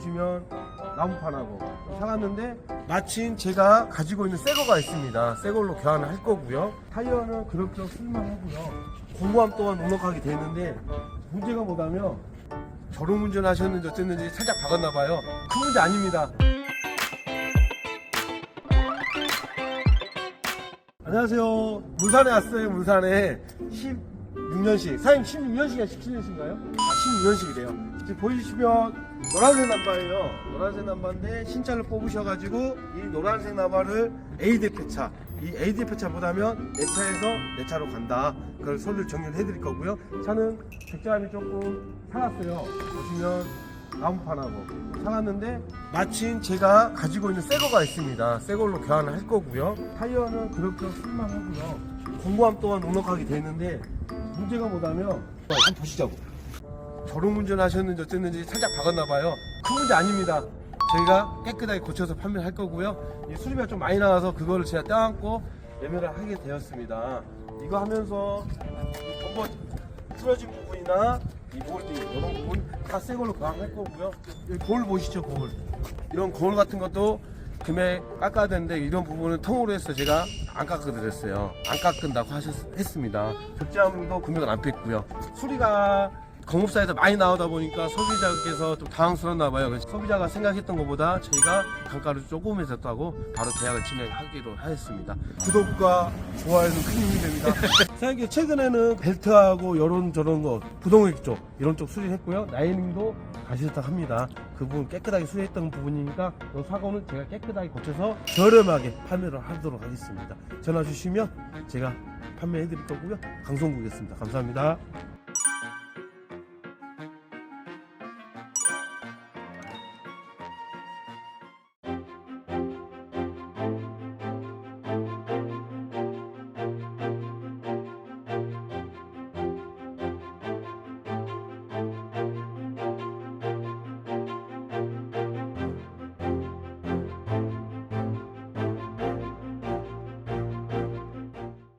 보시면 나무판하고 사갔는데 마침 제가 가지고 있는 새 거가 있습니다. 새 걸로 교환을 할 거고요. 타이어는 그럭저럭 쓸만하고요. 공부함 또한 넉넉하게 돼 있는데 문제가 뭐냐면 저런 운전 하셨는지 어쨌는지 살짝 박았나 봐요. 큰 문제 아닙니다. 안녕하세요. 문산에 왔어요, 문산에. 16년씩. 사장님 16년씩이야, 17년씩인가요? 아, 16년씩이래요. 지금 보이시면 노란색 남바예요. 노란색 남바인데 신차를 뽑으셔가지고 이 노란색 남바를 ADF 차. 이 ADF 차보다면 내 차에서 내 차로 간다. 그걸 소리를 정리를 해드릴 거고요. 차는 백자함이 조금 살았어요. 보시면 나무판하고 사갔는데 마침 제가 가지고 있는 새 거가 있습니다. 새 걸로 교환을 할 거고요. 타이어는 그럭저럭 쓸만하고요. 공부함 또한 넉넉하게 돼 있는데 문제가 뭐냐면 한번 보시자고. 저런 운전 하셨는지 어쨌는지 살짝 박았나 봐요. 큰 문제 아닙니다. 저희가 깨끗하게 고쳐서 판매를 할 거고요. 이 수리비가 좀 많이 나와서 그거를 제가 떼안고 매매를 하게 되었습니다. 이거 하면서 이 범버 틀어진 부분이나 이 볼딩 이런 부분 다 새 걸로 교환할 거고요. 여기 거울 보시죠 거울. 이런 거울 같은 것도 금액 깎아야 되는데 이런 부분은 통으로 해서 제가 안 깎아드렸어요. 안 깎은다고 하셨, 했습니다. 적재함도 금액은 안 뺐고요. 수리가 공업사에서 많이 나오다 보니까 소비자께서 좀 당황스럽나 봐요. 그래서 소비자가 생각했던 것보다 저희가 단가를 조금 해줬다고 바로 계약을 진행하기로 하였습니다. 구독과 좋아요는 큰 힘이 됩니다. 사장님 최근에는 벨트하고 이런 저런 거 부동액 쪽 이런 쪽 수리했고요. 나이닝도 가시셨다 합니다. 그 부분 깨끗하게 수리했던 부분이니까 이 사고는 제가 깨끗하게 고쳐서 저렴하게 판매를 하도록 하겠습니다. 전화 주시면 제가 판매해 드릴 거고요. 방송국이었습니다. 감사합니다.